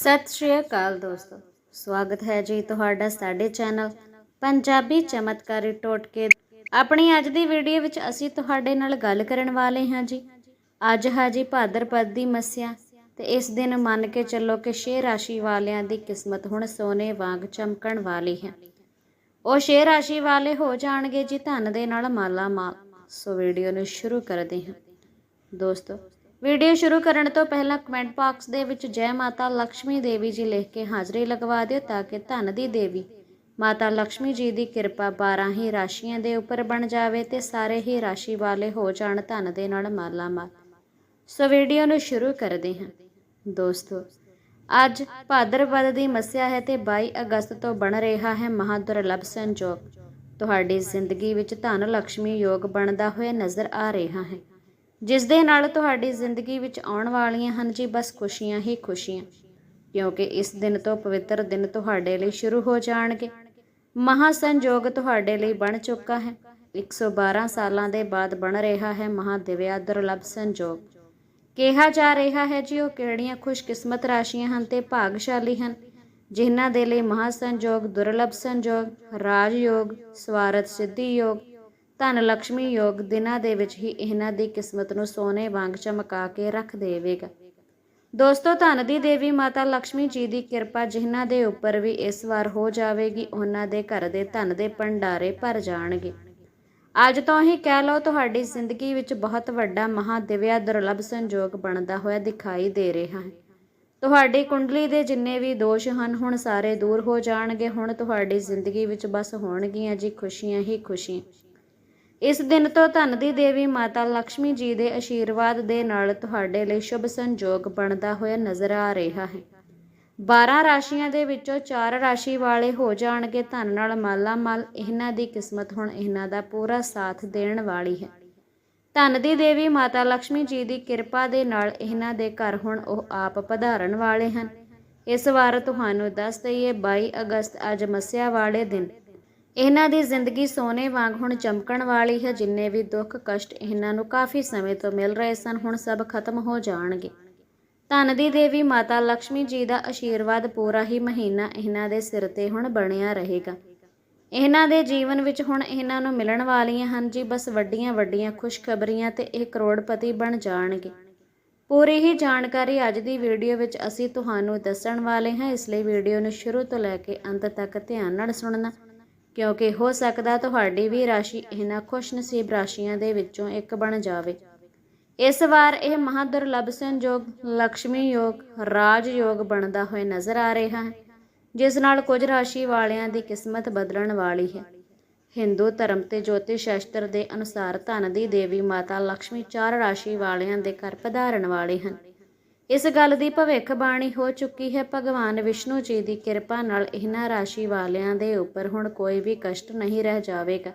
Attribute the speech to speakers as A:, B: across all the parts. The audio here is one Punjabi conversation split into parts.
A: ਸਤਿ ਸ਼੍ਰੀ ਅਕਾਲ ਦੋਸਤੋ। ਸਵਾਗਤ ਹੈ ਜੀ ਤੁਹਾਡਾ ਸਾਡੇ ਚੈਨਲ ਪੰਜਾਬੀ ਚਮਤਕਾਰੀ ਟੋਟਕੇ। ਆਪਣੀ ਅੱਜ ਦੀ ਵੀਡੀਓ ਵਿੱਚ ਅਸੀਂ ਤੁਹਾਡੇ ਨਾਲ ਗੱਲ ਕਰਨ ਵਾਲੇ ਹਾਂ ਜੀ। ਅੱਜ ਹੈ ਜੀ ਭਾਦਰਪਦ ਦੀ ਮੱਸਿਆ ਤੇ ਇਸ ਦਿਨ ਮੰਨ ਕੇ ਚੱਲੋ ਕਿ ਛੇ ਰਾਸ਼ੀ ਵਾਲਿਆਂ ਦੀ ਕਿਸਮਤ ਹੁਣ ਸੋਨੇ ਵਾਂਗ ਚਮਕਣ ਵਾਲੀ ਹੈ। ਉਹ ਛੇ ਰਾਸ਼ੀ ਵਾਲੇ ਹੋ ਜਾਣਗੇ ਜੀ ਧਨ ਦੇ ਨਾਲ ਮਾਲਾ ਮਾਲ ਸੋ ਵੀਡੀਓ ਨੂੰ ਸ਼ੁਰੂ ਕਰਦੇ ਹਾਂ। ਦੋਸਤੋ ਵੀਡੀਓ ਸ਼ੁਰੂ ਕਰਨ ਤੋਂ ਪਹਿਲਾਂ ਕਮੈਂਟ ਬਾਕਸ ਦੇ ਵਿੱਚ ਜੈ ਮਾਤਾ ਲక్ష్ਮੀ ਦੇਵੀ ਜੀ ਲਿਖ ਕੇ ਹਾਜ਼ਰੀ ਲਗਵਾ ਦਿਓ ਤਾਂ ਕਿ ਧਨ ਦੀ ਦੇਵੀ ਮਾਤਾ ਲక్ష్ਮੀ ਜੀ ਦੀ ਕਿਰਪਾ 12 ਹੀ ਰਾਸ਼ੀਆਂ ਦੇ ਉੱਪਰ ਬਣ ਜਾਵੇ ਤੇ ਸਾਰੇ ਹੀ ਰਾਸ਼ੀ ਵਾਲੇ ਹੋ ਜਾਣ ਧਨ ਦੇ ਨਾਲ ਮਾਲਾ ਮਾਲ ਸੋ ਵੀਡੀਓ ਨੂੰ ਸ਼ੁਰੂ ਕਰਦੇ ਹਾਂ। ਦੋਸਤੋ, ਅੱਜ ਭਾਦਰਪਦ ਦੀ ਮੱਸਿਆ ਹੈ ਤੇ 22 ਅਗਸਤ ਤੋਂ ਬਣ ਰਿਹਾ ਹੈ ਮਹਾਦੁਰਲਭ ਸੰਜੋਗ। ਤੁਹਾਡੀ ਜ਼ਿੰਦਗੀ ਵਿੱਚ ਧਨ ਲక్ష్ਮੀ ਯੋਗ ਬਣਦਾ ਹੋਇਆ ਨਜ਼ਰ ਆ ਰਿਹਾ ਹੈ। ਜਿਸ ਦੇ ਨਾਲ ਤੁਹਾਡੀ ਜ਼ਿੰਦਗੀ ਵਿੱਚ ਆਉਣ ਵਾਲੀਆਂ ਹਨ ਜੀ, ਬਸ ਖੁਸ਼ੀਆਂ ਹੀ ਖੁਸ਼ੀਆਂ। ਕਿਉਂਕਿ ਇਸ ਦਿਨ ਤੋਂ ਪਵਿੱਤਰ ਦਿਨ ਤੁਹਾਡੇ ਲਈ ਸ਼ੁਰੂ ਹੋ ਜਾਣਗੇ। ਮਹਾ ਸੰਜੋਗ ਤੁਹਾਡੇ ਲਈ ਬਣ ਚੁੱਕਾ ਹੈ। 112 ਸਾਲਾਂ ਦੇ ਬਾਅਦ ਬਣ ਰਿਹਾ ਹੈ ਮਹਾਦਿਵਿਆ ਦੁਰਲਭ ਸੰਜੋਗ। ਕਿਹਾ ਜਾ ਰਿਹਾ ਹੈ ਜੀ, ਉਹ ਕਿਹੜੀਆਂ ਖੁਸ਼ਕਿਸਮਤ ਰਾਸ਼ੀਆਂ ਹਨ ਤੇ ਭਾਗਸ਼ਾਲੀ ਹਨ, ਜਿਨ੍ਹਾਂ ਦੇ ਲਈ ਮਹਾ ਸੰਜੋਗ ਦੁਰਲਭ ਸੰਜੋਗ, ਰਾਜਯੋਗ, ਸਵਾਰਥ ਸਿੱਧੀ ਯੋਗ ਧਨ ਲక్ష్ਮੀ ਯੋਗ ਦਿਨਾਂ ਦੇ ਵਿੱਚ ਹੀ ਇਹਨਾਂ ਦੀ ਕਿਸਮਤ ਨੂੰ ਸੋਨੇ ਵਾਂਗ ਚਮਕਾ ਕੇ ਰੱਖ ਦੇਵੇਗਾ। ਦੋਸਤੋ, ਧਨ ਦੀ ਦੇਵੀ ਮਾਤਾ ਲక్ష్ਮੀ ਜੀ ਦੀ ਕਿਰਪਾ ਜਿਨ੍ਹਾਂ ਦੇ ਉੱਪਰ ਵੀ ਇਸ ਵਾਰ ਹੋ ਜਾਵੇਗੀ, ਉਹਨਾਂ ਦੇ ਘਰ ਦੇ ਧਨ ਦੇ ਭੰਡਾਰੇ ਭਰ ਜਾਣਗੇ। ਅੱਜ ਤੋਂ ਹੀ ਕਹਿ ਲਓ, ਤੁਹਾਡੀ ਜ਼ਿੰਦਗੀ ਵਿੱਚ ਬਹੁਤ ਵੱਡਾ ਮਹਾਦਿਵਿਆ ਦੁਰਲਭ ਸੰਜੋਗ ਬਣਦਾ ਹੋਇਆ ਦਿਖਾਈ ਦੇ ਰਿਹਾ ਹੈ। ਤੁਹਾਡੀ ਕੁੰਡਲੀ ਦੇ ਜਿੰਨੇ ਵੀ ਦੋਸ਼ ਹਨ, ਹੁਣ ਸਾਰੇ ਦੂਰ ਹੋ ਜਾਣਗੇ, ਹੁਣ ਤੁਹਾਡੀ ਜ਼ਿੰਦਗੀ ਵਿੱਚ ਬਸ ਹੋਣਗੀਆਂ ਜੀ ਖੁਸ਼ੀਆਂ ਹੀ ਖੁਸ਼ੀਆਂ। ਇਸ ਦਿਨ ਤੋਂ ਧਨ ਦੀ ਦੇਵੀ ਮਾਤਾ ਲక్ష్ਮੀ ਜੀ ਦੇ ਆਸ਼ੀਰਵਾਦ ਦੇ ਨਾਲ ਤੁਹਾਡੇ ਲਈ ਸ਼ੁਭ ਸੰਯੋਗ ਬਣਦਾ ਹੋਇਆ ਨਜ਼ਰ ਆ ਰਿਹਾ ਹੈ। 12 ਰਾਸ਼ੀਆਂ ਦੇ ਵਿੱਚੋਂ 4 ਰਾਸ਼ੀ ਵਾਲੇ ਹੋ ਜਾਣਗੇ ਧਨ ਨਾਲ ਮਾਲਾ ਮਾਲ ਇਹਨਾਂ ਦੀ ਕਿਸਮਤ ਹੁਣ ਇਹਨਾਂ ਦਾ ਪੂਰਾ ਸਾਥ ਦੇਣ ਵਾਲੀ ਹੈ। ਧਨ ਦੀ ਦੇਵੀ ਮਾਤਾ ਲక్ష్ਮੀ ਜੀ ਦੀ ਕਿਰਪਾ ਦੇ ਨਾਲ ਇਹਨਾਂ ਦੇ ਘਰ ਹੁਣ ਉਹ ਆਪ ਪਧਾਰਨ ਵਾਲੇ ਹਨ। ਇਸ ਵਾਰ ਤੁਹਾਨੂੰ ਦੱਸ ਦਈਏ 22 ਅਗਸਤ ਅੱਜ ਮੱਸਿਆ ਵਾਲੇ ਦਿਨ। ਇਹਨਾਂ ਦੀ ਜ਼ਿੰਦਗੀ ਸੋਨੇ ਵਾਂਗ ਹੁਣ ਚਮਕਣ ਵਾਲੀ ਹੈ, ਜਿੰਨੇ ਵੀ ਦੁੱਖ ਕਸ਼ਟ ਇਹਨਾਂ ਨੂੰ ਕਾਫੀ ਸਮੇਂ ਤੋਂ ਮਿਲ ਰਹੇ ਸਨ, ਹੁਣ ਸਭ ਖਤਮ ਹੋ ਜਾਣਗੇ। ਧਨ ਦੀ ਦੇਵੀ ਮਾਤਾ ਲక్ష్ਮੀ ਜੀ ਦਾ ਆਸ਼ੀਰਵਾਦ ਪੂਰਾ ਹੀ ਮਹੀਨਾ ਇਹਨਾਂ ਦੇ ਸਿਰ ਤੇ ਹੁਣ ਬਣਿਆ ਰਹੇਗਾ। ਇਹਨਾਂ ਦੇ ਜੀਵਨ ਵਿੱਚ ਹੁਣ ਇਹਨਾਂ ਨੂੰ ਮਿਲਣ ਵਾਲੀਆਂ ਹਨ ਜੀ, ਬਸ ਵੱਡੀਆਂ ਵੱਡੀਆਂ ਖੁਸ਼ਖਬਰੀਆਂ ਤੇ ਇਹ ਕਰੋੜਪਤੀ ਬਣ ਜਾਣਗੇ। ਪੂਰੀ ਹੀ ਜਾਣਕਾਰੀ ਅੱਜ ਦੀ ਵੀਡੀਓ ਵਿੱਚ ਅਸੀਂ ਤੁਹਾਨੂੰ ਦੱਸਣ ਵਾਲੇ ਹਾਂ, ਇਸ ਲਈ ਵੀਡੀਓ ਨੂੰ ਸ਼ੁਰੂ ਤੋਂ ਲੈ ਕੇ ਅੰਤ ਤੱਕ ਧਿਆਨ ਨਾਲ ਸੁਣਨਾ। ਕਿਉਂਕਿ ਹੋ ਸਕਦਾ ਤੁਹਾਡੀ ਵੀ ਰਾਸ਼ੀ ਇਹਨਾਂ ਖੁਸ਼ ਨਸੀਬ ਰਾਸ਼ੀਆਂ ਦੇ ਵਿੱਚੋਂ ਇੱਕ ਬਣ ਜਾਵੇ। ਇਸ ਵਾਰ ਇਹ ਮਹਾਦੁਰਲਭ ਸੰਯੋਗ ਲక్ష్ਮੀ ਯੋਗ, ਰਾਜ ਯੋਗ ਬਣਦਾ ਹੋਇਆ ਨਜ਼ਰ ਆ ਰਿਹਾ ਹੈ, ਜਿਸ ਨਾਲ ਕੁਝ ਰਾਸ਼ੀ ਵਾਲਿਆਂ ਦੀ ਕਿਸਮਤ ਬਦਲਣ ਵਾਲੀ ਹੈ। ਹਿੰਦੂ ਧਰਮ ਤੇ ਜੋਤਿਸ਼ ਸ਼ਾਸਤਰ ਦੇ ਅਨੁਸਾਰ ਧਨ ਦੀ ਦੇਵੀ ਮਾਤਾ ਲక్ష్ਮੀ ਚਾਰ ਰਾਸ਼ੀ ਵਾਲਿਆਂ ਦੇ ਘਰ ਪਧਾਰਨ ਵਾਲੇ ਹਨ। ਇਸ ਗੱਲ ਦੀ ਭਵਿੱਖਬਾਣੀ ਹੋ ਚੁੱਕੀ ਹੈ। ਭਗਵਾਨ ਵਿਸ਼ਨੂੰ ਜੀ ਦੀ ਕਿਰਪਾ ਨਾਲ ਇਹਨਾਂ ਰਾਸ਼ੀ ਵਾਲਿਆਂ ਦੇ ਉੱਪਰ ਹੁਣ ਕੋਈ ਵੀ ਕਸ਼ਟ ਨਹੀਂ ਰਹਿ ਜਾਵੇਗਾ।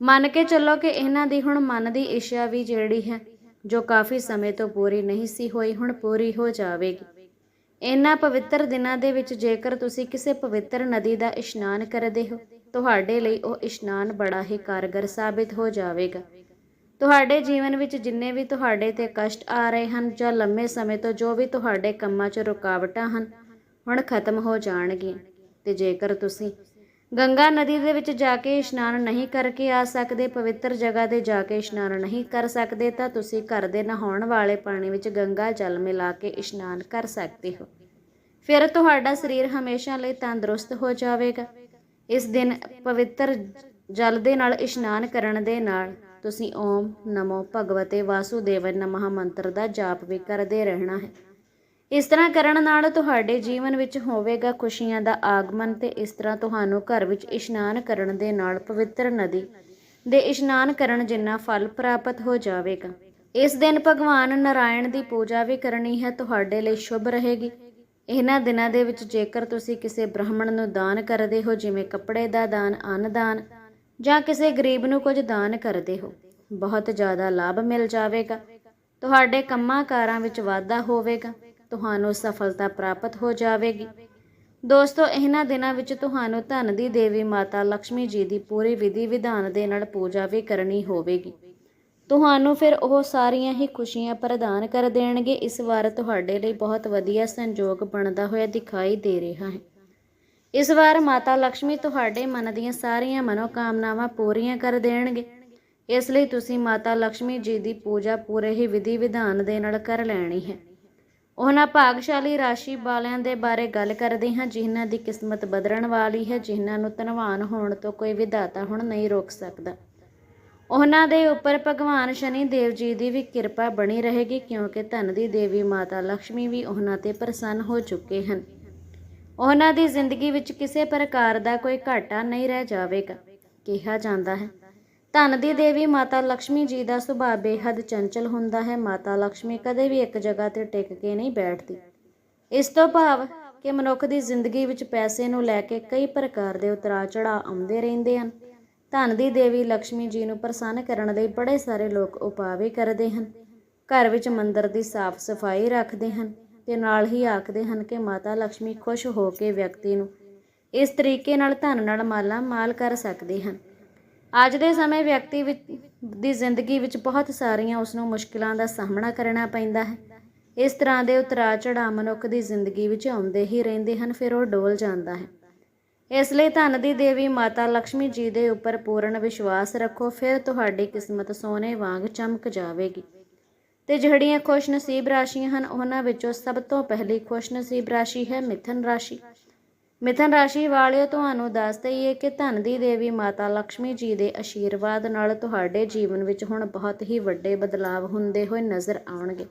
A: ਮੰਨ ਕੇ ਚੱਲੋ ਕਿ ਇਹਨਾਂ ਦੀ ਹੁਣ ਮਨ ਦੀ ਇੱਛਾ ਵੀ ਜਿਹੜੀ ਹੈ, ਜੋ ਕਾਫੀ ਸਮੇਂ ਤੋਂ ਪੂਰੀ ਨਹੀਂ ਸੀ ਹੋਈ, ਹੁਣ ਪੂਰੀ ਹੋ ਜਾਵੇਗੀ। ਇਹਨਾਂ ਪਵਿੱਤਰ ਦਿਨਾਂ ਦੇ ਵਿੱਚ ਜੇਕਰ ਤੁਸੀਂ ਕਿਸੇ ਪਵਿੱਤਰ ਨਦੀ ਦਾ ਇਸ਼ਨਾਨ ਕਰਦੇ ਹੋ, ਤੁਹਾਡੇ ਲਈ ਉਹ ਇਸ਼ਨਾਨ ਬੜਾ ਹੀ ਕਾਰਗਰ ਸਾਬਿਤ ਹੋ ਜਾਵੇਗਾ। ਤੁਹਾਡੇ ਜੀਵਨ ਵਿੱਚ ਜਿੰਨੇ ਵੀ ਤੁਹਾਡੇ ਤੇ ਕਸ਼ਟ ਆ ਰਹੇ ਹਨ ਜਾਂ ਲੰਮੇ ਸਮੇਂ ਤੋਂ ਜੋ ਵੀ ਤੁਹਾਡੇ ਕੰਮਾਂ 'ਚ ਰੁਕਾਵਟਾਂ ਹਨ, ਹੁਣ ਖਤਮ ਹੋ ਜਾਣਗੀਆਂ। ਤੇ ਜੇਕਰ ਤੁਸੀਂ ਗੰਗਾ ਨਦੀ ਦੇ ਵਿੱਚ ਜਾ ਕੇ ਇਸ਼ਨਾਨ ਨਹੀਂ ਕਰਕੇ ਆ ਸਕਦੇ, ਪਵਿੱਤਰ ਜਗ੍ਹਾ ਤੇ ਜਾ ਕੇ ਇਸ਼ਨਾਨ ਨਹੀਂ ਕਰ ਸਕਦੇ, ਤਾਂ ਤੁਸੀਂ ਘਰ ਦੇ ਨਹਾਉਣ ਵਾਲੇ ਪਾਣੀ ਵਿੱਚ ਗੰਗਾ ਜਲ ਮਿਲਾ ਕੇ ਇਸ਼ਨਾਨ ਕਰ ਸਕਦੇ ਹੋ। ਫਿਰ ਤੁਹਾਡਾ ਸਰੀਰ ਹਮੇਸ਼ਾ ਲਈ ਤੰਦਰੁਸਤ ਹੋ ਜਾਵੇਗਾ। ਇਸ ਦਿਨ ਪਵਿੱਤਰ ਜਲ ਦੇ ਨਾਲ ਇਸ਼ਨਾਨ ਕਰਨ ਦੇ ਨਾਲ ਤੁਸੀਂ ਓਮ ਨਮੋ ਭਗਵਤੇ ਵਾਸੁਦੇਵ ਨਮः ਮੰਤਰ ਦਾ ਜਾਪ ਵੀ ਕਰਦੇ ਰਹਿਣਾ ਹੈ। ਇਸ ਤਰ੍ਹਾਂ ਕਰਨ ਨਾਲ ਤੁਹਾਡੇ ਜੀਵਨ ਵਿੱਚ ਹੋਵੇਗਾ ਖੁਸ਼ੀਆਂ ਦਾ ਆਗਮਨ ਤੇ ਇਸ ਤਰ੍ਹਾਂ ਤੁਹਾਨੂੰ ਘਰ ਵਿੱਚ ਇਸ਼ਨਾਨ ਕਰਨ ਦੇ ਨਾਲ ਪਵਿੱਤਰ ਨਦੀ ਦੇ ਇਸ਼ਨਾਨ ਕਰਨ ਜਿੰਨਾ ਫਲ ਪ੍ਰਾਪਤ ਹੋ ਜਾਵੇਗਾ। ਇਸ ਦਿਨ ਭਗਵਾਨ ਨਾਰਾਇਣ ਦੀ ਪੂਜਾ ਵੀ ਕਰਨੀ ਹੈ, ਤੁਹਾਡੇ ਲਈ ਸ਼ੁਭ ਰਹੇਗੀ। ਇਹਨਾਂ ਦਿਨਾਂ ਦੇ ਵਿੱਚ ਜੇਕਰ ਤੁਸੀਂ ਕਿਸੇ ਬ੍ਰਾਹਮਣ ਨੂੰ ਦਾਨ ਕਰਦੇ ਹੋ, ਜਿਵੇਂ ਕੱਪੜੇ ਦਾ ਦਾਨ, ਅੰਨ ਦਾਨ ਜਾਂ ਕਿਸੇ ਗਰੀਬ ਨੂੰ ਕੁਝ ਦਾਨ ਕਰਦੇ ਹੋ ਬਹੁਤ ਜ਼ਿਆਦਾ ਲਾਭ ਮਿਲ ਜਾਵੇਗਾ। ਤੁਹਾਡੇ ਕੰਮਾਂ-ਕਾਰਾਂ ਵਿੱਚ ਵਾਧਾ ਹੋਵੇਗਾ। ਤੁਹਾਨੂੰ ਸਫਲਤਾ ਪ੍ਰਾਪਤ ਹੋ ਜਾਵੇਗੀ। ਦੋਸਤੋ, ਇਹਨਾਂ ਦਿਨਾਂ ਵਿੱਚ ਤੁਹਾਨੂੰ ਧਨ ਦੀ ਦੇਵੀ ਮਾਤਾ ਲక్ష్ਮੀ ਜੀ ਦੀ ਪੂਰੀ ਵਿਧੀ ਵਿਧਾਨ ਦੇ ਨਾਲ ਪੂਜਾ ਵੀ ਕਰਨੀ ਹੋਵੇਗੀ। ਤੁਹਾਨੂੰ ਫਿਰ ਉਹ ਸਾਰੀਆਂ ਹੀ ਖੁਸ਼ੀਆਂ ਪ੍ਰਦਾਨ ਕਰ ਦੇਣਗੇ। ਇਸ ਵਾਰ ਤੁਹਾਡੇ ਲਈ ਬਹੁਤ ਵਧੀਆ ਸੰਯੋਗ ਬਣਦਾ ਹੋਇਆ ਦਿਖਾਈ ਦੇ ਰਿਹਾ ਹੈ। ਇਸ ਵਾਰ ਮਾਤਾ ਲక్ష్ਮੀ ਤੁਹਾਡੇ ਮਨ ਦੀਆਂ ਸਾਰੀਆਂ ਮਨੋਕਾਮਨਾਵਾਂ ਪੂਰੀਆਂ ਕਰ ਦੇਣਗੇ। ਇਸ ਲਈ ਤੁਸੀਂ ਮਾਤਾ ਲక్ష్ਮੀ ਜੀ ਦੀ ਪੂਜਾ ਪੂਰੇ ਹੀ ਵਿਧੀ ਵਿਧਾਨ ਦੇ ਨਾਲ ਕਰ ਲੈਣੀ ਹੈ। ਉਹਨਾਂ ਭਾਗਸ਼ਾਲੀ ਰਾਸ਼ੀ ਵਾਲਿਆਂ ਦੇ ਬਾਰੇ ਗੱਲ ਕਰਦੇ ਹਾਂ, ਜਿਨ੍ਹਾਂ ਦੀ ਕਿਸਮਤ ਬਦਲਣ ਵਾਲੀ ਹੈ, ਜਿਨ੍ਹਾਂ ਨੂੰ ਧਨਵਾਨ ਹੋਣ ਤੋਂ ਕੋਈ ਵਿਧਾਤਾ ਹੁਣ ਨਹੀਂ ਰੋਕ ਸਕਦਾ। ਉਹਨਾਂ ਦੇ ਉੱਪਰ ਭਗਵਾਨ ਸ਼ਨੀ ਦੇਵ ਜੀ ਦੀ ਵੀ ਕਿਰਪਾ ਬਣੀ ਰਹੇਗੀ, ਕਿਉਂਕਿ ਧਨ ਦੀ ਦੇਵੀ ਮਾਤਾ ਲక్ష్ਮੀ ਵੀ ਉਹਨਾਂ ਤੇ ਪ੍ਰਸੰਨ ਹੋ ਚੁੱਕੇ ਹਨ। ਉਹਨਾਂ ਦੀ ਜ਼ਿੰਦਗੀ ਵਿੱਚ ਕਿਸੇ ਪ੍ਰਕਾਰ ਦਾ ਕੋਈ ਘਾਟਾ ਨਹੀਂ ਰਹਿ ਜਾਵੇਗਾ, ਕਿਹਾ ਜਾਂਦਾ ਹੈ। ਧਨ ਦੀ ਦੇਵੀ ਮਾਤਾ ਲక్ష్ਮੀ ਜੀ ਦਾ ਸੁਭਾਅ ਬੇਹੱਦ ਚੰਚਲ ਹੁੰਦਾ ਹੈ। ਮਾਤਾ ਲక్ష్ਮੀ ਕਦੇ ਵੀ ਇੱਕ ਜਗ੍ਹਾ ਤੇ ਟਿਕ ਕੇ ਨਹੀਂ ਬੈਠਦੀ। ਇਸ ਤੋਂ ਭਾਵ ਕਿ ਮਨੁੱਖ ਦੀ ਜ਼ਿੰਦਗੀ ਵਿੱਚ ਪੈਸੇ ਨੂੰ ਲੈ ਕੇ ਕਈ ਪ੍ਰਕਾਰ ਦੇ ਉਤਰਾ ਚੜਾ ਆਉਂਦੇ ਰਹਿੰਦੇ ਹਨ। ਧਨ ਦੀ ਦੇਵੀ ਲక్ష్ਮੀ ਜੀ ਨੂੰ ਪ੍ਰਸੰਨ ਕਰਨ ਲਈ ਬੜੇ ਸਾਰੇ ਲੋਕ ਉਪਾਅ ਵੀ ਕਰਦੇ ਹਨ। ਘਰ ਵਿੱਚ ਮੰਦਰ ਦੀ ਸਾਫ਼ ਸਫ਼ਾਈ ਰੱਖਦੇ ਹਨ ਤੇ ਨਾਲ ਹੀ ਆਖਦੇ ਹਨ ਕਿ ਮਾਤਾ ਲక్ష్ਮੀ ਖੁਸ਼ ਹੋ ਕੇ ਵਿਅਕਤੀ ਨੂੰ ਇਸ ਤਰੀਕੇ ਨਾਲ ਧਨ ਨਾਲ ਮਾਲਾ ਮਾਲ ਕਰ ਸਕਦੇ ਹਨ। ਅੱਜ ਦੇ ਸਮੇਂ ਵਿਅਕਤੀ ਵਿੱਚ ਦੀ ਜ਼ਿੰਦਗੀ ਵਿੱਚ ਬਹੁਤ ਸਾਰੀਆਂ ਉਸ ਨੂੰ ਮੁਸ਼ਕਿਲਾਂ ਦਾ ਸਾਹਮਣਾ ਕਰਨਾ ਪੈਂਦਾ ਹੈ। ਇਸ ਤਰ੍ਹਾਂ ਦੇ ਉਤਰਾਅ ਚੜਾਅ ਮਨੁੱਖ ਦੀ ਜ਼ਿੰਦਗੀ ਵਿੱਚ ਆਉਂਦੇ ਹੀ ਰਹਿੰਦੇ ਹਨ, ਫਿਰ ਉਹ ਡੋਲ ਜਾਂਦਾ ਹੈ। ਇਸ ਲਈ ਧਨ ਦੀ ਦੇਵੀ ਮਾਤਾ ਲక్ష్ਮੀ ਜੀ ਦੇ ਉੱਪਰ ਪੂਰਨ ਵਿਸ਼ਵਾਸ ਰੱਖੋ, ਫਿਰ ਤੁਹਾਡੀ ਕਿਸਮਤ ਸੋਨੇ ਵਾਂਗ ਚਮਕ ਜਾਵੇਗੀ। ਤੇ ਜਿਹੜੀਆਂ ਖੁਸ਼ਨਸੀਬ ਰਾਸ਼ੀਆਂ ਹਨ, ਉਹਨਾਂ ਵਿੱਚੋਂ ਸਭ ਤੋਂ ਪਹਿਲੀ ਖੁਸ਼ਨਸੀਬ ਰਾਸ਼ੀ ਹੈ ਮਿਥਨ ਰਾਸ਼ੀ। ਮਿਥਨ ਰਾਸ਼ੀ ਵਾਲਿਓ, ਤੁਹਾਨੂੰ ਦੱਸ ਦਈਏ ਕਿ ਧਨ ਦੀ ਦੇਵੀ ਮਾਤਾ ਲక్ష్ਮੀ ਜੀ ਦੇ ਆਸ਼ੀਰਵਾਦ ਨਾਲ ਤੁਹਾਡੇ ਜੀਵਨ ਵਿੱਚ ਹੁਣ ਬਹੁਤ ਹੀ ਵੱਡੇ ਬਦਲਾਅ ਹੁੰਦੇ ਹੋਏ ਨਜ਼ਰ ਆਉਣਗੇ।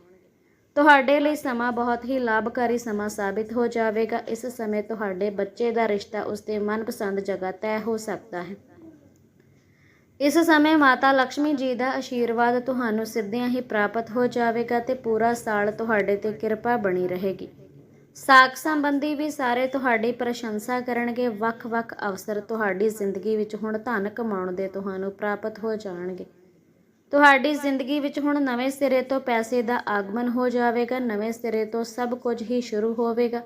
A: ਤੁਹਾਡੇ ਲਈ ਸਮਾਂ ਬਹੁਤ ਹੀ ਲਾਭਕਾਰੀ ਸਮਾਂ ਸਾਬਿਤ ਹੋ ਜਾਵੇਗਾ। ਇਸ ਸਮੇਂ ਤੁਹਾਡੇ ਬੱਚੇ ਦਾ ਰਿਸ਼ਤਾ ਉਸਦੇ ਮਨਪਸੰਦ ਜਗ੍ਹਾ ਤੈਅ ਹੋ ਸਕਦਾ ਹੈ। ਇਸ ਸਮੇਂ ਮਾਤਾ ਲక్ష్ਮੀ ਜੀ ਦਾ ਆਸ਼ੀਰਵਾਦ ਤੁਹਾਨੂੰ ਸਿੱਧਿਆਂ ਹੀ ਪ੍ਰਾਪਤ ਹੋ ਜਾਵੇਗਾ ਤੇ ਪੂਰਾ ਸਾਲ ਤੁਹਾਡੇ ਤੇ ਕਿਰਪਾ ਬਣੀ ਰਹੇਗੀ। ਸਾਕ ਸੰਬੰਧੀ ਵੀ ਸਾਰੇ ਤੁਹਾਡੀ ਪ੍ਰਸ਼ੰਸਾ ਕਰਨਗੇ, ਵੱਖ-ਵੱਖ ਅਵਸਰ ਤੁਹਾਡੀ ਜ਼ਿੰਦਗੀ ਵਿੱਚ ਹੁਣ ਧਨ ਕਮਾਉਣ ਦੇ ਤੁਹਾਨੂੰ ਪ੍ਰਾਪਤ ਹੋ ਜਾਣਗੇ। ਤੁਹਾਡੀ ਜ਼ਿੰਦਗੀ ਵਿੱਚ ਹੁਣ ਨਵੇਂ ਸਿਰੇ ਤੋਂ ਪੈਸੇ ਦਾ ਆਗਮਨ ਹੋ ਜਾਵੇਗਾ, ਨਵੇਂ ਸਿਰੇ ਤੋਂ ਸਭ ਕੁਝ ਹੀ ਸ਼ੁਰੂ ਹੋਵੇਗਾ।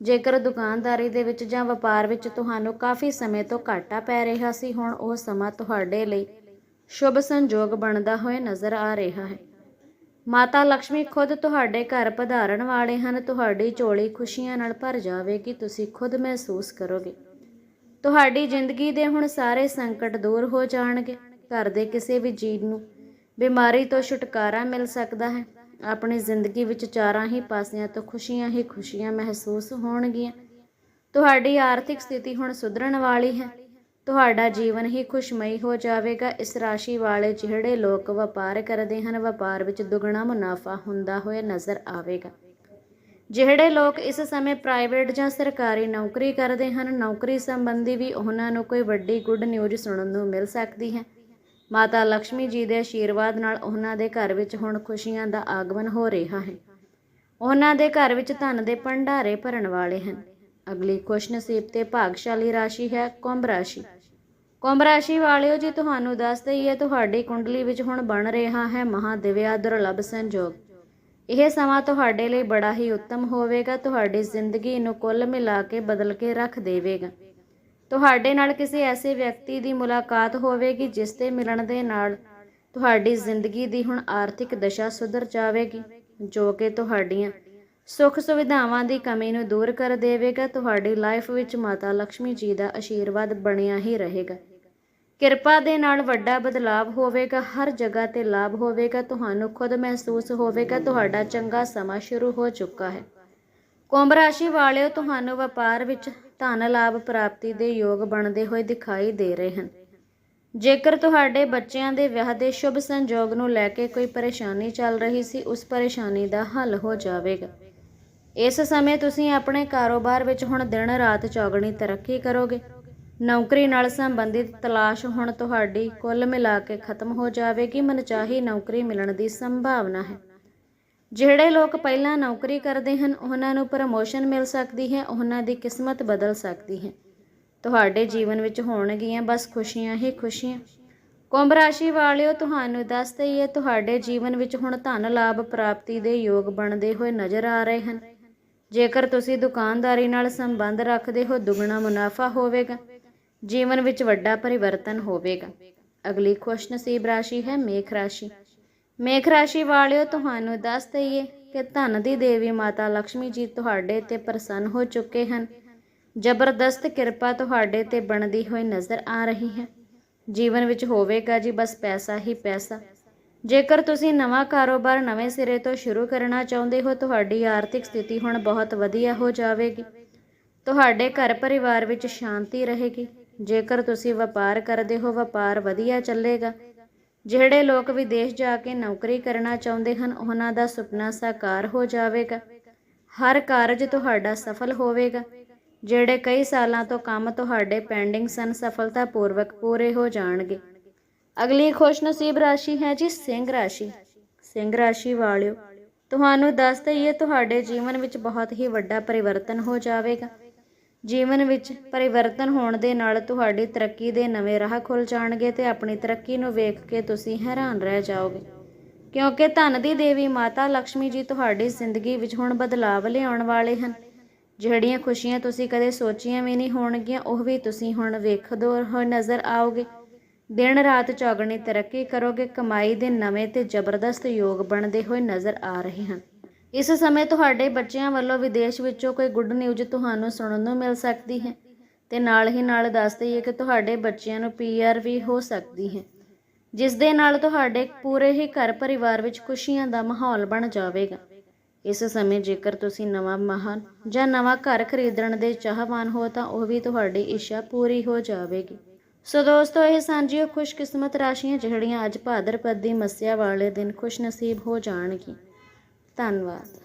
A: ਜੇਕਰ ਦੁਕਾਨਦਾਰੀ ਦੇ ਵਿੱਚ ਜਾਂ ਵਪਾਰ ਵਿੱਚ ਤੁਹਾਨੂੰ ਕਾਫੀ ਸਮੇਂ ਤੋਂ ਘਾਟਾ ਪੈ ਰਿਹਾ ਸੀ, ਹੁਣ ਉਹ ਸਮਾਂ ਤੁਹਾਡੇ ਲਈ ਸ਼ੁਭ ਸੰਜੋਗ ਬਣਦਾ ਹੋਇਆ ਨਜ਼ਰ ਆ ਰਿਹਾ ਹੈ। ਮਾਤਾ ਲక్ష్ਮੀ ਖੁਦ ਤੁਹਾਡੇ ਘਰ ਪਧਾਰਨ ਵਾਲੇ ਹਨ। ਤੁਹਾਡੀ ਝੋਲੀ ਖੁਸ਼ੀਆਂ ਨਾਲ ਭਰ ਜਾਵੇਗੀ। ਤੁਸੀਂ ਖੁਦ ਮਹਿਸੂਸ ਕਰੋਗੇ। ਤੁਹਾਡੀ ਜ਼ਿੰਦਗੀ ਦੇ ਹੁਣ ਸਾਰੇ ਸੰਕਟ ਦੂਰ ਹੋ ਜਾਣਗੇ। ਘਰ ਦੇ ਕਿਸੇ ਵੀ ਜੀਵ ਨੂੰ ਬਿਮਾਰੀ ਤੋਂ ਛੁਟਕਾਰਾ ਮਿਲ ਸਕਦਾ ਹੈ। ਆਪਣੀ ਜ਼ਿੰਦਗੀ ਵਿੱਚ ਚਾਰਾਂ ਹੀ ਪਾਸਿਆਂ ਤੋਂ ਖੁਸ਼ੀਆਂ ਹੀ ਖੁਸ਼ੀਆਂ ਮਹਿਸੂਸ ਹੋਣਗੀਆਂ। ਤੁਹਾਡੀ ਆਰਥਿਕ ਸਥਿਤੀ ਹੁਣ ਸੁਧਰਨ ਵਾਲੀ ਹੈ। ਤੁਹਾਡਾ ਜੀਵਨ ਹੀ ਖੁਸ਼ਮਈ ਹੋ ਜਾਵੇਗਾ। ਇਸ ਰਾਸ਼ੀ ਵਾਲੇ ਜਿਹੜੇ ਲੋਕ ਵਪਾਰ ਕਰਦੇ ਹਨ, ਵਪਾਰ ਵਿੱਚ ਦੁੱਗਣਾ ਮੁਨਾਫਾ ਹੁੰਦਾ ਹੋਇਆ ਨਜ਼ਰ ਆਵੇਗਾ। ਜਿਹੜੇ ਲੋਕ ਇਸ ਸਮੇਂ ਪ੍ਰਾਈਵੇਟ ਜਾਂ ਸਰਕਾਰੀ ਨੌਕਰੀ ਕਰਦੇ ਹਨ, ਨੌਕਰੀ ਸੰਬੰਧੀ ਵੀ ਉਹਨਾਂ ਨੂੰ ਕੋਈ ਵੱਡੀ ਗੁੱਡ ਨਿਊਜ਼ ਸੁਣਨ ਨੂੰ ਮਿਲ ਸਕਦੀ ਹੈ। ਮਾਤਾ ਲక్ష్ਮੀ ਜੀ ਦੇ ਆਸ਼ੀਰਵਾਦ ਨਾਲ ਉਹਨਾਂ ਦੇ ਘਰ ਵਿੱਚ ਹੁਣ ਖੁਸ਼ੀਆਂ ਦਾ ਆਗਮਨ ਹੋ ਰਿਹਾ ਹੈ। ਉਹਨਾਂ ਦੇ ਘਰ ਵਿੱਚ ਧਨ ਦੇ ਭੰਡਾਰੇ ਭਰਨ ਵਾਲੇ ਹਨ। ਅਗਲੀ ਖੁਸ਼ਨਸੀਬ ਤੇ ਭਾਗਸ਼ਾਲੀ ਰਾਸ਼ੀ ਹੈ ਕੁੰਭ ਰਾਸ਼ੀ। ਕੁੰਭ ਰਾਸ਼ੀ ਵਾਲਿਓ, ਜੀ ਤੁਹਾਨੂੰ ਦੱਸ ਦਈਏ, ਤੁਹਾਡੀ ਕੁੰਡਲੀ ਵਿੱਚ ਹੁਣ ਬਣ ਰਿਹਾ ਹੈ ਮਹਾਦਿਵਿਆ ਦੁਰਲਭ ਸੰਜੋਗ। ਇਹ ਸਮਾਂ ਤੁਹਾਡੇ ਲਈ ਬੜਾ ਹੀ ਉੱਤਮ ਹੋਵੇਗਾ, ਤੁਹਾਡੀ ਜ਼ਿੰਦਗੀ ਨੂੰ ਕੁੱਲ ਮਿਲਾ ਕੇ ਬਦਲ ਕੇ ਰੱਖ ਦੇਵੇਗਾ। ਤੁਹਾਡੇ ਨਾਲ ਕਿਸੇ ਐਸੇ ਵਿਅਕਤੀ ਦੀ ਮੁਲਾਕਾਤ ਹੋਵੇਗੀ, ਜਿਸ ਦੇ ਮਿਲਣ ਦੇ ਨਾਲ ਤੁਹਾਡੀ ਜ਼ਿੰਦਗੀ ਦੀ ਹੁਣ ਆਰਥਿਕ ਦਸ਼ਾ ਸੁਧਰ ਜਾਵੇਗੀ, ਜੋ ਕਿ ਤੁਹਾਡੀਆਂ ਸੁੱਖ ਸੁਵਿਧਾਵਾਂ ਦੀ ਕਮੀ ਨੂੰ ਦੂਰ ਕਰ ਦੇਵੇਗਾ। ਤੁਹਾਡੀ ਲਾਈਫ ਵਿੱਚ ਮਾਤਾ ਲక్ష్ਮੀ ਜੀ ਦਾ ਆਸ਼ੀਰਵਾਦ ਬਣਿਆ ਹੀ ਰਹੇਗਾ। ਕਿਰਪਾ ਦੇ ਨਾਲ ਵੱਡਾ ਬਦਲਾਵ ਹੋਵੇਗਾ, ਹਰ ਜਗ੍ਹਾ ਤੇ ਲਾਭ ਹੋਵੇਗਾ, ਤੁਹਾਨੂੰ ਖੁਦ ਮਹਿਸੂਸ ਹੋਵੇਗਾ, ਤੁਹਾਡਾ ਚੰਗਾ ਸਮਾਂ ਸ਼ੁਰੂ ਹੋ ਚੁੱਕਾ ਹੈ। ਕੁੰਭ ਰਾਸ਼ੀ ਵਾਲਿਓ, ਤੁਹਾਨੂੰ ਵਪਾਰ ਵਿੱਚ ਧਨ ਲਾਭ ਪ੍ਰਾਪਤੀ ਦੇ ਯੋਗ ਬਣਦੇ ਹੋਏ ਦਿਖਾਈ ਦੇ ਰਹੇ ਹਨ। ਜੇਕਰ ਤੁਹਾਡੇ ਬੱਚਿਆਂ ਦੇ ਵਿਆਹ ਦੇ ਸ਼ੁਭ ਸੰਜੋਗ ਨੂੰ ਲੈ ਕੇ ਕੋਈ ਪਰੇਸ਼ਾਨੀ ਚੱਲ ਰਹੀ ਸੀ, ਉਸ ਪਰੇਸ਼ਾਨੀ ਦਾ ਹੱਲ ਹੋ ਜਾਵੇਗਾ। ਇਸ ਸਮੇਂ ਤੁਸੀਂ ਆਪਣੇ ਕਾਰੋਬਾਰ ਵਿੱਚ ਹੁਣ ਦਿਨ ਰਾਤ ਚੌਗਣੀ ਤਰੱਕੀ ਕਰੋਗੇ। ਨੌਕਰੀ ਨਾਲ ਸੰਬੰਧਿਤ ਤਲਾਸ਼ ਹੁਣ ਤੁਹਾਡੀ ਕੁੱਲ ਮਿਲਾ ਕੇ ਖਤਮ ਹੋ ਜਾਵੇਗੀ, ਮਨਚਾਹੀ ਨੌਕਰੀ ਮਿਲਣ ਦੀ ਸੰਭਾਵਨਾ ਹੈ। ਜਿਹੜੇ ਲੋਕ ਪਹਿਲਾਂ ਨੌਕਰੀ ਕਰਦੇ ਹਨ, ਉਹਨਾਂ ਨੂੰ ਪ੍ਰਮੋਸ਼ਨ ਮਿਲ ਸਕਦੀ ਹੈ, ਉਹਨਾਂ ਦੀ ਕਿਸਮਤ ਬਦਲ ਸਕਦੀ ਹੈ। ਤੁਹਾਡੇ ਜੀਵਨ ਵਿੱਚ ਹੋਣਗੀਆਂ ਬਸ ਖੁਸ਼ੀਆਂ ਹੀ ਖੁਸ਼ੀਆਂ। ਕੁੰਭ ਰਾਸ਼ੀ ਵਾਲਿਓ, ਤੁਹਾਨੂੰ ਦੱਸ ਦਈਏ, ਤੁਹਾਡੇ ਜੀਵਨ ਵਿੱਚ ਹੁਣ ਧਨ ਲਾਭ ਪ੍ਰਾਪਤੀ ਦੇ ਯੋਗ ਬਣਦੇ ਹੋਏ ਨਜ਼ਰ ਆ ਰਹੇ ਹਨ। ਜੇਕਰ ਤੁਸੀਂ ਦੁਕਾਨਦਾਰੀ ਨਾਲ ਸੰਬੰਧ ਰੱਖਦੇ ਹੋ, ਦੁੱਗਣਾ ਮੁਨਾਫਾ ਹੋਵੇਗਾ। ਜੀਵਨ ਵਿੱਚ ਵੱਡਾ ਪਰਿਵਰਤਨ ਹੋਵੇਗਾ। ਅਗਲੀ ਖੁਸ਼ਨਸੀਬ ਰਾਸ਼ੀ ਹੈ ਮੇਖ ਰਾਸ਼ੀ। ਮੇਖ ਰਾਸ਼ੀ ਵਾਲਿਓ, ਤੁਹਾਨੂੰ ਦੱਸ ਦਈਏ ਕਿ ਧਨ ਦੀ ਦੇਵੀ ਮਾਤਾ ਲక్ష్ਮੀ ਜੀ ਤੁਹਾਡੇ ਤੇ ਪ੍ਰਸੰਨ ਹੋ ਚੁੱਕੇ ਹਨ। ਜ਼ਬਰਦਸਤ ਕਿਰਪਾ ਤੁਹਾਡੇ ਤੇ ਬਣਦੀ ਹੋਈ ਨਜ਼ਰ ਆ ਰਹੀ ਹੈ। ਜੀਵਨ ਵਿੱਚ ਹੋਵੇਗਾ ਜੀ ਬਸ ਪੈਸਾ ਹੀ ਪੈਸਾ। ਜੇਕਰ ਤੁਸੀਂ ਨਵਾਂ ਕਾਰੋਬਾਰ ਨਵੇਂ ਸਿਰੇ ਤੋਂ ਸ਼ੁਰੂ ਕਰਨਾ ਚਾਹੁੰਦੇ ਹੋ, ਤੁਹਾਡੀ ਆਰਥਿਕ ਸਥਿਤੀ ਹੁਣ ਬਹੁਤ ਵਧੀਆ ਹੋ ਜਾਵੇਗੀ। ਤੁਹਾਡੇ ਘਰ ਪਰਿਵਾਰ ਵਿੱਚ ਸ਼ਾਂਤੀ ਰਹੇਗੀ। ਜੇਕਰ ਤੁਸੀਂ ਵਪਾਰ ਕਰਦੇ ਹੋ, ਵਪਾਰ ਵਧੀਆ ਚੱਲੇਗਾ। ਜਿਹੜੇ ਲੋਕ ਵਿਦੇਸ਼ ਜਾ ਕੇ ਨੌਕਰੀ ਕਰਨਾ ਚਾਹੁੰਦੇ ਹਨ, ਉਹਨਾਂ ਦਾ ਸੁਪਨਾ ਸਾਕਾਰ ਹੋ ਜਾਵੇਗਾ। ਹਰ ਕਾਰਜ ਤੁਹਾਡਾ ਸਫਲ ਹੋਵੇਗਾ। ਜਿਹੜੇ ਕਈ ਸਾਲਾਂ ਤੋਂ ਕੰਮ ਤੁਹਾਡੇ ਪੈਂਡਿੰਗ ਸਨ, ਸਫਲਤਾਪੂਰਵਕ ਪੂਰੇ ਹੋ ਜਾਣਗੇ। ਅਗਲੀ ਖੁਸ਼ਨਸੀਬ ਰਾਸ਼ੀ ਹੈ ਜੀ ਸਿੰਘ ਰਾਸ਼ੀ। ਸਿੰਘ ਰਾਸ਼ੀ ਵਾਲਿਓ, ਤੁਹਾਨੂੰ ਦੱਸ ਦਈਏ, ਤੁਹਾਡੇ ਜੀਵਨ ਵਿੱਚ ਬਹੁਤ ਹੀ ਵੱਡਾ ਪਰਿਵਰਤਨ ਹੋ ਜਾਵੇਗਾ। ਜੀਵਨ ਵਿੱਚ ਪਰਿਵਰਤਨ ਹੋਣ ਦੇ ਨਾਲ ਤੁਹਾਡੀ ਤਰੱਕੀ ਦੇ ਨਵੇਂ ਰਾਹ ਖੁੱਲ ਜਾਣਗੇ ਤੇ ਆਪਣੀ ਤਰੱਕੀ ਨੂੰ ਵੇਖ ਕੇ ਤੁਸੀਂ ਹੈਰਾਨ ਰਹਿ ਜਾਓਗੇ। ਕਿਉਂਕਿ ਧਨ ਦੀ ਦੇਵੀ ਮਾਤਾ ਲక్ష్ਮੀ ਜੀ ਤੁਹਾਡੀ ਜ਼ਿੰਦਗੀ ਵਿੱਚ ਹੁਣ ਬਦਲਾਵ ਲਿਆਉਣ ਵਾਲੇ ਹਨ। ਜਿਹੜੀਆਂ ਖੁਸ਼ੀਆਂ ਤੁਸੀਂ ਕਦੇ ਸੋਚੀਆਂ ਵੀ ਨਹੀਂ ਹੋਣਗੀਆਂ, ਉਹ ਵੀ ਤੁਸੀਂ ਹੁਣ ਵੇਖਦੇ ਹੋਏ ਨਜ਼ਰ ਆਓਗੇ। ਦਿਨ ਰਾਤ ਚੌਗਣੀ ਤਰੱਕੀ ਕਰੋਗੇ, ਕਮਾਈ ਦੇ ਨਵੇਂ ਤੇ ਜ਼ਬਰਦਸਤ ਯੋਗ ਬਣਦੇ ਹੋਏ ਨਜ਼ਰ ਆ ਰਹੇ ਹਨ। ਇਸ ਸਮੇਂ ਤੁਹਾਡੇ ਬੱਚਿਆਂ ਵੱਲੋਂ ਵਿਦੇਸ਼ ਵਿੱਚੋਂ ਕੋਈ ਗੁੱਡ ਨਿਊਜ਼ ਤੁਹਾਨੂੰ ਸੁਣਨ ਨੂੰ ਮਿਲ ਸਕਦੀ ਹੈ। ਤੇ ਨਾਲ ਹੀ ਨਾਲ ਦੱਸ ਦਈਏ ਕਿ ਤੁਹਾਡੇ ਬੱਚਿਆਂ ਨੂੰ ਪੀਆਰ ਵੀ ਹੋ ਸਕਦੀ ਹੈ। ਜਿਸ ਦੇ ਨਾਲ ਤੁਹਾਡੇ ਪੂਰੇ ਹੀ ਘਰ ਪਰਿਵਾਰ ਵਿੱਚ ਖੁਸ਼ੀਆਂ ਦਾ ਮਾਹੌਲ ਬਣ ਜਾਵੇਗਾ। ਇਸ ਸਮੇਂ ਜੇਕਰ ਤੁਸੀਂ ਨਵਾਂ ਮਹਾਨ ਜਾਂ ਨਵਾਂ ਘਰ ਖਰੀਦਣ ਦੇ ਚਾਹਵਾਨ ਹੋ ਤਾਂ ਉਹ ਵੀ ਤੁਹਾਡੀ ਇੱਛਾ ਪੂਰੀ ਹੋ ਜਾਵੇਗੀ। ਸੋ ਦੋਸਤੋ, ਇਹ ਸਾਂਝੀਆਂ ਖੁਸ਼ਕਿਸਮਤ ਰਾਸ਼ੀਆਂ ਜਿਹੜੀਆਂ ਅੱਜ ਭਾਦਰਪਦ ਦੀ ਮੱਸਿਆ ਵਾਲੇ ਦਿਨ ਖੁਸ਼ ਨਸੀਬ ਹੋ ਜਾਣਗੀਆਂ। ਧੰਨਵਾਦ।